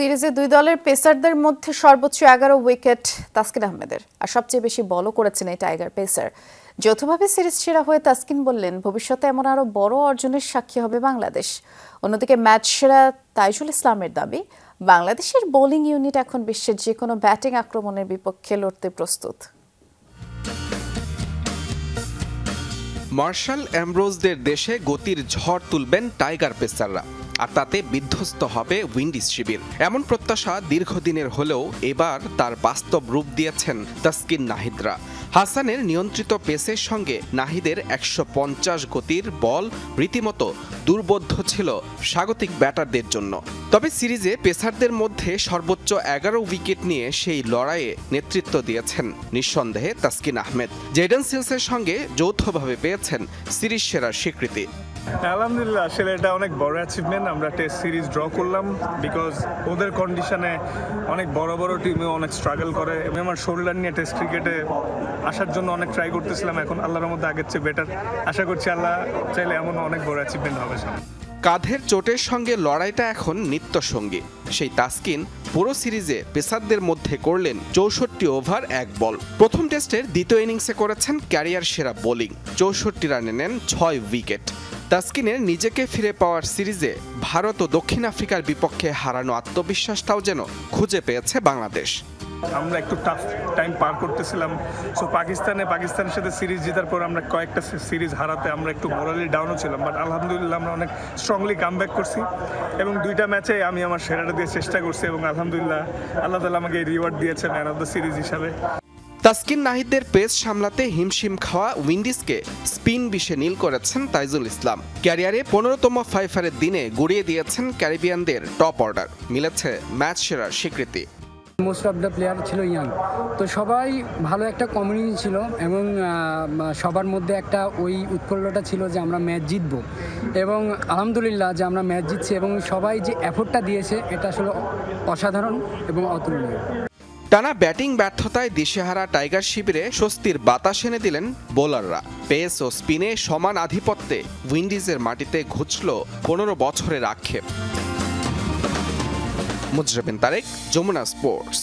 সিরিজে দুই দলের পেসারদের মধ্যে সর্বোচ্চ এগারো উইকেট তাসকিন আহমেদের, আর সবচেয়ে বেশি বলও করেছেন এই টাইগার পেসার। যৌথভাবে সিরিজ সেরা হয়ে তাসকিন বললেন, ভবিষ্যতে এমন আরও বড় অর্জনের সাক্ষী হবে বাংলাদেশ। অন্যদিকে ম্যাচ সেরা তাইজুল ইসলামের দাবি, বাংলাদেশের বোলিং ইউনিট এখন বিশ্বের যে কোনো ব্যাটিং আক্রমণের বিপক্ষে লড়তে প্রস্তুত। মার্শাল অ্যামব্রোজদের দেশে গতির ঝড় তুলবেন টাইগার পেসাররা। আর তাতে বিধ্বস্ত হবে উইন্ডিজ শিবির। এমন প্রত্যাশা দীর্ঘদিনের হলেও এবার তার বাস্তব রূপ দিয়েছেন তাসকিন নাহিদরা। হাসানের নিয়ন্ত্রিত পেসের সঙ্গে নাহিদের একশো পঞ্চাশ গতির বল রীতিমতো দুর্বোধ্য ছিল স্বাগতিক ব্যাটারদের জন্য। তবে সিরিজে পেসারদের মধ্যে সর্বোচ্চ এগারো উইকেট নিয়ে সেই লড়াইয়ে নেতৃত্ব দিয়েছেন নিঃসন্দেহে তাসকিন আহমেদ। জেডেন সিলসের সঙ্গে যৌথভাবে পেয়েছেন সিরিজ সেরার স্বীকৃতি। আলহামদুলিল্লাহ, আসলে এটা অনেক বড় অ্যাচিভমেন্ট আমরা টেস্ট সিরিজ ড্র করলাম বিকজ ওদের কন্ডিশনে অনেক বড় বড় টিমে অনেক স্ট্রাগল করে। আমি আমার শোল্ডার নিয়ে টেস্ট ক্রিকেটে আসার জন্য অনেক ট্রাই করতেছিলাম। এখন আল্লাহর মধ্যে আগের চেয়ে বেটার আশা করছি আল্লাহ চাইলে এমন অনেক বড় অ্যাচিভমেন্ট হবে সামনে। কাঁধের চোটের সঙ্গে লড়াইটা এখন নিত্য সঙ্গী সেই তাসকিন পুরো সিরিজে পেসারদের মধ্যে করলেন চৌষট্টি ওভার, এক বল। প্রথম টেস্টের দ্বিতীয় ইনিংসে করেছেন ক্যারিয়ার সেরা বোলিং। চৌষট্টি রানে নেন ছয় উইকেট। তাসকিনের নিজেকে ফিরে পাওয়ার সিরিজে ভারত ও দক্ষিণ আফ্রিকার বিপক্ষে হারানো আত্মবিশ্বাসটাও যেন খুঁজে পেয়েছে বাংলাদেশ। আমরা একটু টাফ টাইম পার করতেছিলাম। সো পাকিস্তানে পাকিস্তানের সাথে সিরিজ জেতার পর আমরা কয়েকটা সিরিজ হারাতে আমরা একটু মোরালি ডাউনও ছিলাম বাট আলহামদুলিল্লাহ আমরা অনেক স্ট্রংলি কাম করছি। এবং দুইটা ম্যাচে আমি আমার সেরাটা দিয়ে চেষ্টা করছি এবং আলহামদুলিল্লাহ আল্লাহ তালা আমাকে রিওয়ার্ড দিয়েছেন ম্যান অফ দ্য সিরিজ হিসাবে। তাসকিন নাহিদদের পেস সামলাতে হিমশিম খাওয়া উইন্ডিজকে স্পিন বিষে নীল করেছেন তাইজুল ইসলাম। ক্যারিয়ারে পনেরোতম ফাইফারের দিনে গুড়িয়ে দিয়েছেন ক্যারিবিয়ানদের টপ অর্ডার। মিলেছে ম্যাচ সেরার স্বীকৃতি। মোস্ট অফ দ্য প্লেয়ার ছিল ইয়াং তো সবাই ভালো একটা কমিউনিটি ছিল এবং সবার মধ্যে একটা ওই উৎফুল্লটা ছিল যে আমরা ম্যাচ জিতবো। এবং আলহামদুলিল্লাহ যে আমরা ম্যাচ জিতছি এবং সবাই যে এফোর্টটা দিয়েছে, এটা আসলে অসাধারণ এবং অতুলনীয়। টানা ব্যাটিং ব্যর্থতায় দিশেহারা টাইগার শিবিরে স্বস্তির বাতাস এনে দিলেন বোলাররা। পেস ও স্পিনে সমান আধিপত্যে উইন্ডিজের মাটিতে ঘুচল পনেরো বছরের আক্ষেপ। মুজরাবিন তারেক, যমুনা স্পোর্টস।